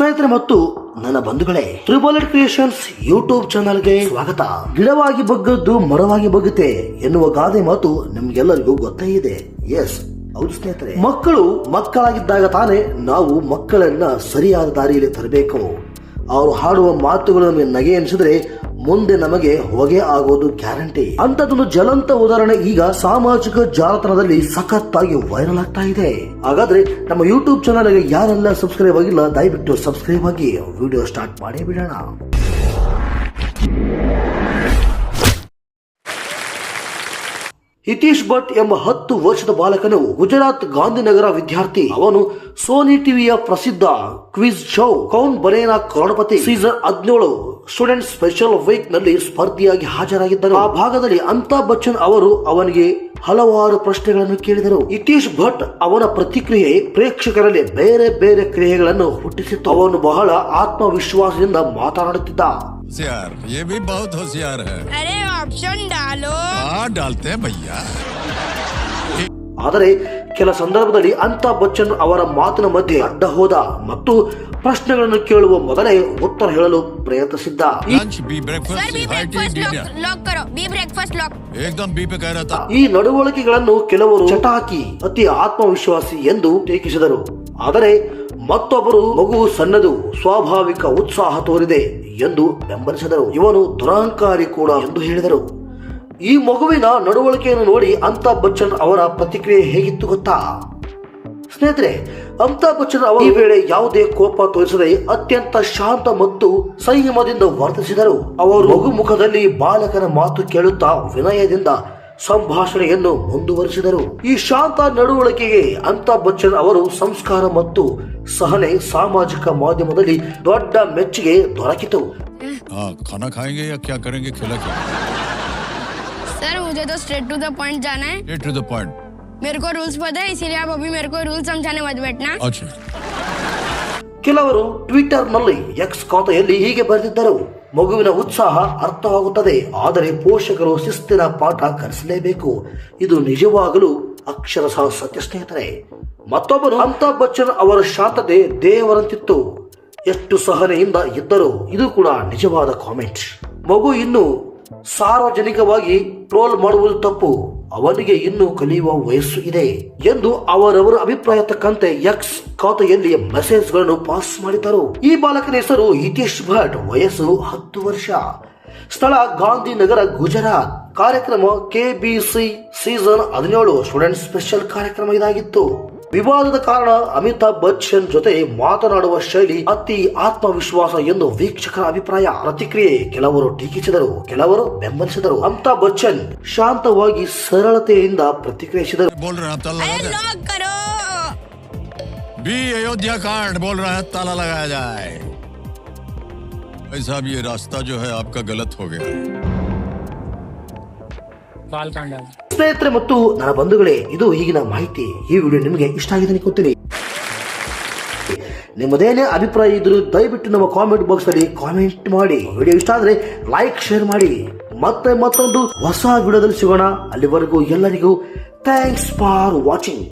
ಸ್ನೇಹಿತರೆ ಮತ್ತು ನನ್ನ ಬಂಧುಗಳೇ ಟ್ರಿಬಲ್ ಕ್ರಿಯೇಷನ್ಸ್ ಯೂಟ್ಯೂಬ್ ಚಾನಲ್ಗೆ ಸ್ವಾಗತ. ಗಿಡವಾಗಿ ಬಗ್ಗದ್ದು ಮರವಾಗಿ ಬಗ್ಗುತ್ತೆ ಎನ್ನುವ ಗಾದೆ ಮಾತು ನಿಮ್ಗೆಲ್ಲರಿಗೂ ಗೊತ್ತೇ ಇದೆ. ಎಸ್ ಹೌದು ಸ್ನೇಹಿತರೆ. ಮಕ್ಕಳು ಮಕ್ಕಳಾಗಿದ್ದಾಗ ತಾನೇ ನಾವು ಮಕ್ಕಳನ್ನ ಸರಿಯಾದ ದಾರಿಯಲ್ಲಿ ತರಬೇಕು. ಅವರು ಹಾಡುವ ಮಾತುಗಳು ನಮಗೆ ನಗೆ ಎನಿಸಿದ್ರೆ ಮುಂದೆ ನಮಗೆ ಹೊಗೆ ಆಗೋದು ಗ್ಯಾರಂಟಿ. ಅಂತದೊಂದು ಜ್ವಲಂತ ಉದಾಹರಣೆ ಈಗ ಸಾಮಾಜಿಕ ಜಾಲತಾಣದಲ್ಲಿ ಸಖತ್ತಾಗಿ ವೈರಲ್ ಆಗ್ತಾ ಇದೆ. ಹಾಗಾದ್ರೆ ನಮ್ಮ ಯೂಟ್ಯೂಬ್ ಚಾನಲ್ಗೆ ಯಾರೆಲ್ಲ ಸಬ್ಸ್ಕ್ರೈಬ್ ಆಗಿಲ್ಲ, ದಯವಿಟ್ಟು ಸಬ್ಸ್ಕ್ರೈಬ್ ಆಗಿ ವಿಡಿಯೋ ಸ್ಟಾರ್ಟ್ ಮಾಡೇ ಬಿಡೋಣ. ಹಿತೇಶ್ ಭಟ್ ಎಂಬ ಹತ್ತು ವರ್ಷದ ಬಾಲಕನು ಗುಜರಾತ್ ಗಾಂಧಿನಗರ ವಿದ್ಯಾರ್ಥಿ. ಅವನು ಸೋನಿ ಟಿವಿಯ ಪ್ರಸಿದ್ಧ quiz show Kaun Banega Crorepati season ಹದಿನೇಳು ಸ್ಟೂಡೆಂಟ್ ಸ್ಪೆಷಲ್ ವೀಕ್ನಲ್ಲಿ ಸ್ಪರ್ಧಿಯಾಗಿ ಹಾಜರಾಗಿದ್ದರು ಆ ಭಾಗದಲ್ಲಿ ಅಮಿತಾಬ್ ಬಚ್ಚನ್ ಅವರು ಅವನಿಗೆ ಹಲವಾರು ಪ್ರಶ್ನೆಗಳನ್ನು ಕೇಳಿದರು. ಇತೀಶ್ ಭಟ್ ಅವನ ಪ್ರತಿಕ್ರಿಯೆ ಪ್ರೇಕ್ಷಕರಲ್ಲಿ ಬೇರೆ ಬೇರೆ ಕ್ರಿಯೆಗಳನ್ನು ಹುಟ್ಟಿಸಿತ್ತು. ಅವನು ಬಹಳ ಆತ್ಮವಿಶ್ವಾಸದಿಂದ ಮಾತನಾಡುತ್ತಿದ್ದ. होशियार ये भी बहुत होशियार है अरे ऑप्शन डालो हाँ डालते हैं भैया ಆದರೆ ಕೆಲ ಸಂದರ್ಭದಲ್ಲಿ ಅಮಿತಾಬ್ ಬಚ್ಚನ್ ಅವರ ಮಾತಿನ ಮಧ್ಯೆ ಅಡ್ಡ ಹೋದ ಮತ್ತು ಪ್ರಶ್ನೆಗಳನ್ನು ಕೇಳುವ ಮೊದಲೇ ಉತ್ತರ ಹೇಳಲು ಪ್ರಯತ್ನಿಸಿದ್ದ ಈ- lunch B sir breakfast B high tea breakfast lock dinner lock करो बी ब्रेकफास्ट लॉक एकदम बी पे कह रहा था ಈ ನಡವಳಿಕೆಗಳನ್ನು ಕೆಲವರು ಚಟಾಕಿ ಅತಿ ಆತ್ಮವಿಶ್ವಾಸಿ ಎಂದು ಟೀಕಿಸಿದರು ಆದರೆ ಮತ್ತೊಬ್ಬರು ಮಗು ಸಣ್ಣದು ಸ್ವಾಭಾವಿಕ ಉತ್ಸಾಹ ತೋರಿದೆ ಎಂದು ಬೆಂಬಲಿಸಿದರು. ಇವನು ದುರಹಂಕಾರಿ ಕೂಡ ಎಂದು ಹೇಳಿದರು. ಈ ಮಗುವಿನ ನಡವಳಿಕೆಯನ್ನು ನೋಡಿ ಅಮಿತಾಬ್ ಬಚ್ಚನ್ ಅವರ ಪ್ರತಿಕ್ರಿಯೆ ಹೇಗಿತ್ತು ಗೊತ್ತಾ? ಸ್ನೇಹಿತರೆ ಅಮಿತಾಬ್ ಬಚ್ಚನ್ ಅವರು ಈ ವೇಳೆ ಯಾವುದೇ ಕೋಪ ತೋರಿಸದೆ ಅತ್ಯಂತ ಶಾಂತ ಮತ್ತು ಸಂಯಮದಿಂದ ವರ್ತಿಸಿದರು. ಅವರು ಮಗು ಮುಖದಲ್ಲಿ ಬಾಲಕನ ಮಾತು ಕೇಳುತ್ತಾ ವಿನಯದಿಂದ ಸಂಭಾಷಣೆಯನ್ನು ಮುಂದುವರಿಸಿದರು ಈ ಶಾಂತ ನಡವಳಿಕೆಗೆ ಅಮಿತಾಬ್ ಬಚ್ಚನ್ ಅವರು ಸಂಸ್ಕಾರ ಮತ್ತು ಸಹನೆ ಸಾಮಾಜಿಕ ಮಾಧ್ಯಮದಲ್ಲಿ ದೊಡ್ಡ ಮೆಚ್ಚುಗೆ ದೊರಕಿತು हाँ खाना खाएंगे या क्या करेंगे खिला क्या सर मुझे तो स्ट्रेट टू द पॉइंट जाना है स्ट्रेट टू द पॉइंट मेरे को रूल्स पता है इसीलिए आप अभी मेरे को रूल समझाने मत बैठना अच्छा ಕೆಲವರು ಟ್ವಿಟರ್ ನಲ್ಲಿ ಎಕ್ಸ್ ಖಾತೆಯಲ್ಲಿ ಹೀಗೆ ಬರೆದಿದ್ದರು ಮಗುವಿನ ಉತ್ಸಾಹ ಅರ್ಥವಾಗುತ್ತದೆ. ಆದರೆ ಪೋಷಕರು ಶಿಸ್ತಿನ ಪಾಠ ಕಲಿಸಲೇಬೇಕು. ಇದು ನಿಜವಾಗಲೂ ಅಕ್ಷರಶಃ ಸತ್ಯ ಸ್ನೇಹಿತರೆ. ಮತ್ತೊಬ್ಬರು ಅಮಿತಾಬ್ ಬಚ್ಚನ್ ಅವರ ಶಾಂತತೆ ದೇವರಂತಿತ್ತು. ಎಷ್ಟು ಸಹನೆಯಿಂದ ಇದ್ದರು ಇದು ಕೂಡ ನಿಜವಾದ ಕಾಮೆಂಟ್. ಮಗು ಇನ್ನು ಸಾರ್ವಜನಿಕವಾಗಿ ಟ್ರೋಲ್ ಮಾಡುವುದು ತಪ್ಪು. ಅವನಿಗೆ ಇನ್ನೂ ಕಲಿಯುವ ವಯಸ್ಸು ಇದೆ ಎಂದು ಅವರವರ ಅಭಿಪ್ರಾಯ ತಕ್ಕಂತೆ ಎಕ್ಸ್ ಖಾತೆಯಲ್ಲಿ ಮೆಸೇಜ್ಗಳನ್ನು ಪಾಸ್ ಮಾಡಿದ್ದರು. ಈ ಬಾಲಕನ ಹೆಸರು ಹಿತೇಶ್ ಭಟ್, ವಯಸ್ಸು ಹತ್ತು ವರ್ಷ. ಸ್ಥಳ ಗಾಂಧಿನಗರ, ಗುಜರಾತ್. ಕಾರ್ಯಕ್ರಮ ಕೆಬಿಸಿ ಸೀಸನ್ ಹದಿನೇಳು ಸ್ಟೂಡೆಂಟ್ ಸ್ಪೆಷಲ್ ಕಾರ್ಯಕ್ರಮ ಇದಾಗಿತ್ತು. ವಿವಾದದ ಕಾರಣ ಅಮಿತಾಬ್ ಬಚ್ಚನ್ ಜೊತೆ ಮಾತನಾಡುವ ಶೈಲಿ ಅತಿ ಆತ್ಮವಿಶ್ವಾಸ ಎಂದು ವೀಕ್ಷಕರ ಅಭಿಪ್ರಾಯ ಪ್ರತಿಕ್ರಿಯೆ ಕೆಲವರು ಟೀಕಿಸಿದರು ಕೆಲವರು ಬೆಂಬಲಿಸಿದರು ಅಮಿತಾಬ್ ಬಚ್ಚನ್ ಶಾಂತವಾಗಿ ಸರಳತೆಯಿಂದ ಪ್ರತಿಕ್ರಿಯಿಸಿದರು बोल रहे हैं ताला अरे लगा जाए लॉक करो बी अयोध्या कांड बोल रहे हैं ताला लगाया जाए भाई साहब ये रास्ता जो है आपका गलत हो गया ಸ್ನೇಹಿತರೆ ಮತ್ತು ನನ್ನ ಬಂಧುಗಳೇ, ಇದು ಈಗಿನ ಮಾಹಿತಿ. ಈ ವಿಡಿಯೋ ನಿಮಗೆ ಇಷ್ಟ ಆಗಿದೆ ಅನ್ಕೋತೀನಿ. ನಿಮ್ಮದೇನೇ ಅಭಿಪ್ರಾಯ ಇದ್ರೂ ದಯವಿಟ್ಟು ನಮ್ಮ ಕಾಮೆಂಟ್ ಬಾಕ್ಸ್ ಅಲ್ಲಿ ಕಾಮೆಂಟ್ ಮಾಡಿ. ವಿಡಿಯೋ ಇಷ್ಟ ಆದ್ರೆ ಲೈಕ್ ಶೇರ್ ಮಾಡಿ. ಮತ್ತೆ ಮತ್ತೊಂದು ಹೊಸ ವಿಡಿಯೋದಲ್ಲಿ ಸಿಗೋಣ. ಅಲ್ಲಿವರೆಗೂ ಎಲ್ಲರಿಗೂ ಥ್ಯಾಂಕ್ಸ್ ಫಾರ್ ವಾಚಿಂಗ್